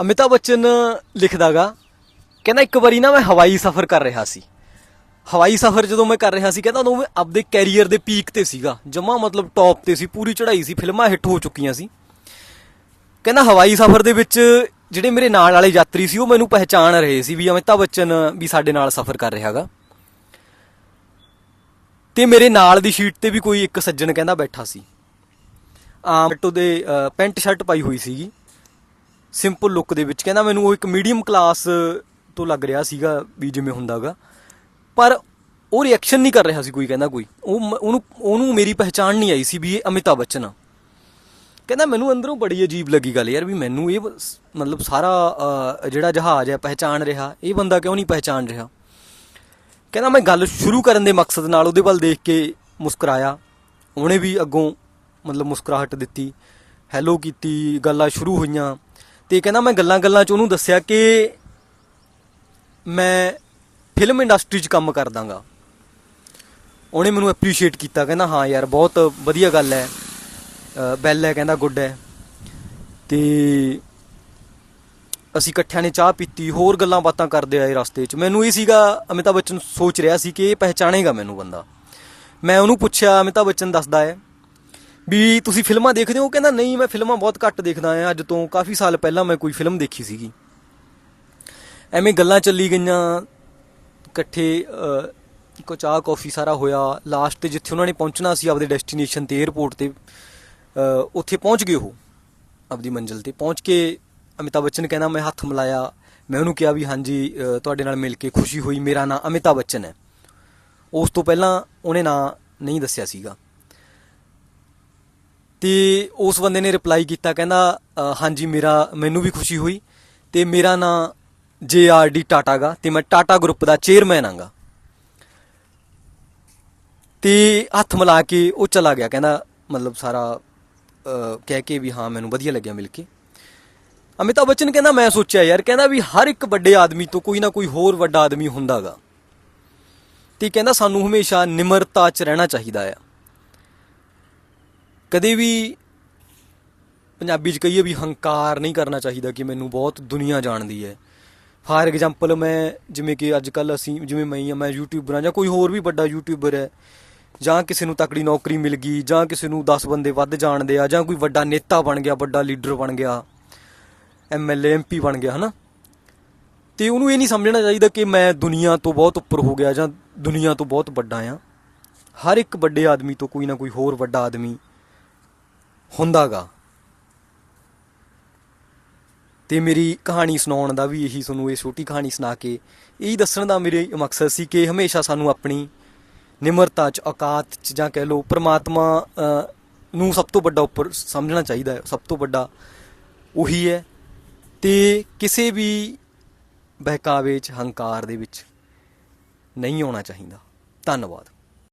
ਅਮਿਤਾਭ ਬੱਚਨ ਲਿਖਦਾਗਾ ਕਹਿੰਦਾ ਇੱਕ ਵਾਰੀ ਨਾ ਮੈਂ ਹਵਾਈ ਸਫ਼ਰ ਕਰ ਰਿਹਾ ਸੀ। ਹਵਾਈ ਸਫ਼ਰ ਜਦੋਂ ਮੈਂ ਕਰ ਰਿਹਾ ਸੀ ਕਹਿੰਦਾ ਉਦੋਂ ਮੈਂ ਆਪਦੇ ਕੈਰੀਅਰ ਦੇ ਪੀਕ ਤੇ ਸੀਗਾ। ਜਮਾ ਮਤਲਬ ਟੌਪ ਤੇ ਸੀ ਪੂਰੀ ਚੜ੍ਹਾਈ ਸੀ ਫਿਲਮਾਂ ਹਿੱਟ ਹੋ ਚੁੱਕੀਆਂ ਸੀ। ਕਹਿੰਦਾ ਹਵਾਈ ਸਫ਼ਰ ਦੇ ਵਿੱਚ ਜਿਹੜੇ ਮੇਰੇ ਨਾਲ ਵਾਲੇ ਯਾਤਰੀ ਸੀ ਉਹ ਮੈਨੂੰ ਪਹਿਚਾਣ ਰਹੇ ਸੀ ਵੀ ਅਮਿਤਾਭ ਬੱਚਨ ਵੀ ਸਾਡੇ ਨਾਲ ਸਫ਼ਰ ਕਰ ਰਿਹਾਗਾ। ਤੇ ਮੇਰੇ ਨਾਲ ਦੀ ਸ਼ੀਟ ਤੇ ਵੀ ਕੋਈ ਇੱਕ ਸੱਜਣ ਕਹਿੰਦਾ ਬੈਠਾ ਸੀ। ਆਮ ਉਹਦੇ ਅ, ਪੈਂਟ ਸ਼ਰਟ ਪਾਈ ਹੋਈ ਸੀਗੀ। ਸਿੰਪਲ ਲੁੱਕ ਦੇ ਵਿੱਚ। ਕਹਿੰਦਾ ਮੈਨੂੰ ਉਹ ਇੱਕ ਮੀਡੀਅਮ ਕਲਾਸ ਤੋਂ ਲੱਗ ਰਿਹਾ ਸੀਗਾ ਵੀ ਜਿਵੇਂ ਹੁੰਦਾਗਾ। ਪਰ ਉਹ ਰਿਐਕਸ਼ਨ ਨਹੀਂ ਕਰ ਰਿਹਾ ਸੀ ਕੋਈ, ਕਹਿੰਦਾ ਕੋਈ। ਉਹ ਮ- ਉਹਨੂੰ ਉਹਨੂੰ ਮੇਰੀ ਪਹਿਚਾਣ ਨਹੀਂ ਆਈ ਸੀ ਵੀ ਇਹ ਅਮਿਤਾਭ ਬੱਚਨ ਆ। ਕਹਿੰਦਾ ਮੈਨੂੰ ਅੰਦਰੋਂ ਬੜੀ ਅਜੀਬ ਲੱਗੀ ਗੱਲ ਯਾਰ ਵੀ ਮੈਨੂੰ ਇਹ ਮਤਲਬ ਸਾਰਾ ਜਿਹੜਾ ਜਹਾਜ਼ ਹੈ, ਪਹਿਚਾਣ ਰਿਹਾ। ਇਹ ਬੰਦਾ ਕਿਉਂ ਨਹੀਂ ਪਹਿਚਾਣ ਰਿਹਾ? ਕਹਿੰਦਾ ਮੈਂ ਗੱਲ ਸ਼ੁਰੂ ਕਰਨ ਦੇ ਮਕਸਦ ਨਾਲ ਉਹਦੇ ਵੱਲ ਦੇਖ ਕੇ ਮੁਸਕਰਾਇਆ। ਉਹਨੇ ਵੀ ਅੱਗੋਂ ਮਤਲਬ ਮੁਸਕਰਾਹਟ ਦਿੱਤੀ। ਹੈਲੋ ਕੀਤੀ, ਗੱਲਾਂ ਸ਼ੁਰੂ ਹੋਈਆਂ। ਤੇ ਕਹਿੰਦਾ ਮੈਂ ਗੱਲਾਂ ਗੱਲਾਂ ਚ ਉਹਨੂੰ ਦੱਸਿਆ ਕਿ ਮੈਂ ਫਿਲਮ ਇੰਡਸਟਰੀ 'ਚ ਕੰਮ ਕਰਦਾਗਾ। ਉਹਨੇ ਮੈਨੂੰ ਐਪਰੀਸ਼ੀਏਟ ਕੀਤਾ, ਕਹਿੰਦਾ, ਹਾਂ ਯਾਰ, ਬਹੁਤ ਵਧੀਆ ਗੱਲ ਹੈ। ਬੈਲ ਹੈ, ਕਹਿੰਦਾ ਗੁੱਡ ਹੈ। ਤੇ ਅਸੀਂ ਇਕੱਠਿਆਂ ਨੇ ਚਾਹ ਪੀਤੀ, ਹੋਰ ਗੱਲਾਂ ਬਾਤਾਂ ਕਰਦੇ ਆਏ ਰਸਤੇ 'ਚ। ਮੈਨੂੰ ਇਹ ਸੀਗਾ ਅਮਿਤਾਭ ਬੱਚਨ ਸੋਚ ਰਿਹਾ ਸੀ ਕਿ ਇਹ ਪਹਿਚਾਣੇਗਾ ਮੈਨੂੰ ਬੰਦਾ। ਮੈਂ ਉਹਨੂੰ ਪੁੱਛਿਆ ਅਮਿਤਾਭ ਬੱਚਨ ਦੱਸਦਾ ਹੈ ਵੀ ਤੁਸੀਂ ਫਿਲਮਾਂ ਦੇਖਦੇ ਹੋ? ਕਹਿੰਦਾ, ਨਹੀਂ, ਮੈਂ ਫਿਲਮਾਂ ਬਹੁਤ ਘੱਟ ਦੇਖਦਾ ਆ ਅੱਜ ਤੋਂ ਕਾਫੀ ਸਾਲ ਪਹਿਲਾਂ ਮੈਂ ਕੋਈ ਫਿਲਮ ਦੇਖੀ ਸੀਗੀ। ਐਵੇਂ ਗੱਲਾਂ ਚੱਲੀ ਗਈਆਂ। ਇਕੱਠੇ ਕੋ ਚਾਹ, ਕਾਫੀ ਸਾਰਾ ਹੋਇਆ। ਲਾਸਟ ਤੇ ਜਿੱਥੇ ਉਹਨਾਂ ਨੇ ਪਹੁੰਚਣਾ ਸੀ ਆਪਦੇ ਡੈਸਟੀਨੇਸ਼ਨ ਤੇ 에어ਪੋਰਟ ਤੇ ਉੱਥੇ ਪਹੁੰਚ ਗਏ ਉਹ, ਆਪਦੀ ਮੰਜ਼ਿਲ ਤੇ। ਪਹੁੰਚ ਕੇ ਅਮਿਤਾਭ ਬੱਚਨ ਕਹਿੰਦਾ, ਮੈਂ ਹੱਥ ਮਿਲਾਇਆ। ਮੈਂ ਉਹਨੂੰ ਕਿਹਾ ਵੀ, ਹਾਂਜੀ ਤੁਹਾਡੇ ਨਾਲ ਮਿਲ ਕੇ ਖੁਸ਼ੀ ਹੋਈ। ਮੇਰਾ ਨਾਮ ਅਮਿਤਾਭ ਬੱਚਨ ਹੈ। ਉਸ ਤੋਂ ਪਹਿਲਾਂ ਉਹਨੇ ਨਾਂ ਨਹੀਂ ਦੱਸਿਆ ਸੀਗਾ। ਤੇ ਉਸ ਬੰਦੇ ਨੇ ਰਿਪਲਾਈ ਕੀਤਾ ਕਹਿੰਦਾ ਅ, ਹਾਂਜੀ ਮੇਰਾ ਮੈਨੂੰ ਵੀ ਖੁਸ਼ੀ ਹੋਈ ਤੇ ਮੇਰਾ ਨਾਂ ਡੀ ਟਾਟਾ ਗਾ ਤੇ ਮੈਂ ਟਾਟਾ ਗਰੁੱਪ ਦਾ ਚੇਅਰਮੈਨ ਆਂਗਾ ਤੇ ਹੱਥ ਮਿਲਾ ਕੇ ਉਹ ਚਲਾ ਗਿਆ ਕਹਿੰਦਾ ਮਤਲਬ ਸਾਰਾ ਅ, ਕਹਿ ਕੇ ਵੀ ਹਾਂ ਮੈਨੂੰ ਵਧੀਆ ਲੱਗਿਆ ਮਿਲ ਕੇ। ਅਮਿਤਾਭ ਬੱਚਨ ਕਹਿੰਦਾ ਮੈਂ ਸੋਚਿਆ ਯਾਰ ਕਹਿੰਦਾ ਵੀ ਹਰ ਇੱਕ ਵੱਡੇ ਆਦਮੀ ਤੋਂ ਕੋਈ ਨਾ ਕੋਈ ਹੋਰ ਵੱਡਾ ਆਦਮੀ ਹੁੰਦਾਗਾ ਤੇ ਕਹਿੰਦਾ ਸਾਨੂੰ ਹਮੇਸ਼ਾ ਨਿਮਰਤਾ 'ਚ ਰਹਿਣਾ ਚਾਹੀਦਾ ਆ। ਕਦੇ ਵੀ ਪੰਜਾਬੀ 'ਚ ਕਹੀਏ ਵੀ ਹੰਕਾਰ ਨਹੀਂ ਕਰਨਾ ਚਾਹੀਦਾ ਕਿ ਮੈਨੂੰ ਬਹੁਤ ਦੁਨੀਆ ਜਾਣਦੀ ਹੈ। ਫਾਰ ਐਗਜ਼ਾਮਪਲ ਮੈਂ ਜਿਵੇਂ ਕਿ ਅੱਜ ਕੱਲ ਅਸੀਂ ਜਿਵੇਂ ਮੈਂ ਹੀ ਮੈਂ ਯੂਟਿਊਬਰ ਹਾਂ ਜਾਂ ਕੋਈ ਹੋਰ ਵੀ ਵੱਡਾ ਯੂਟਿਊਬਰ ਹੈ ਜਾਂ ਕਿਸੇ ਨੂੰ ਤਕੜੀ ਨੌਕਰੀ ਮਿਲ ਗਈ ਜਾਂ ਕਿਸੇ ਨੂੰ 10 ਬੰਦੇ ਵੱਧ ਜਾਣਦੇ ਆ ਜਾਂ ਕੋਈ ਵੱਡਾ ਨੇਤਾ ਬਣ ਗਿਆ, ਵੱਡਾ ਲੀਡਰ ਬਣ ਗਿਆ ਐਮਐਲਏ ਐਮਪੀ ਬਣ ਗਿਆ, ਹਨਾ? ਤੇ ਉਹਨੂੰ ਇਹ ਨਹੀਂ ਸਮਝਣਾ ਚਾਹੀਦਾ ਕਿ ਮੈਂ ਦੁਨੀਆ ਤੋਂ ਬਹੁਤ ਉੱਪਰ ਹੋ ਗਿਆ ਜਾਂ ਦੁਨੀਆ ਤੋਂ ਬਹੁਤ ਵੱਡਾ ਆ ਹਰ ਇੱਕ ਵੱਡੇ ਆਦਮੀ ਤੋਂ ਕੋਈ ਨਾ ਕੋਈ ਹੋਰ ਵੱਡਾ ਆਦਮੀ ਹੁੰਦਾਗਾ। ਤੇ ਮੇਰੀ ਕਹਾਣੀ ਸੁਣਾਉਣ ਦਾ ਵੀ ਇਹੀ ਤੁਹਾਨੂੰ ਇਹ ਛੋਟੀ ਕਹਾਣੀ ਸੁਣਾ ਕੇ ਇਹੀ ਦੱਸਣ ਦਾ ਮੇਰੇ ਮਕਸਦ ਸੀ ਕਿ ਹਮੇਸ਼ਾ ਸਾਨੂੰ ਆਪਣੀ ਨਿਮਰਤਾ ਚ, ਔਕਾਤ ਚ ਜਾਂ ਕਹਿ ਲਓ ਪ੍ਰਮਾਤਮਾ ਨੂੰ ਸਭ ਤੋਂ ਵੱਡਾ ਉੱਪਰ ਸਮਝਣਾ ਚਾਹੀਦਾ ਹੈ, ਸਭ ਤੋਂ ਵੱਡਾ ਉਹੀ ਹੈ। ਤੇ ਕਿਸੇ ਵੀ ਬਹਿਕਾਵੇ ਚ, ਹੰਕਾਰ ਦੇ ਵਿੱਚ ਨਹੀਂ ਆਉਣਾ ਚਾਹੀਦਾ। ਧੰਨਵਾਦ।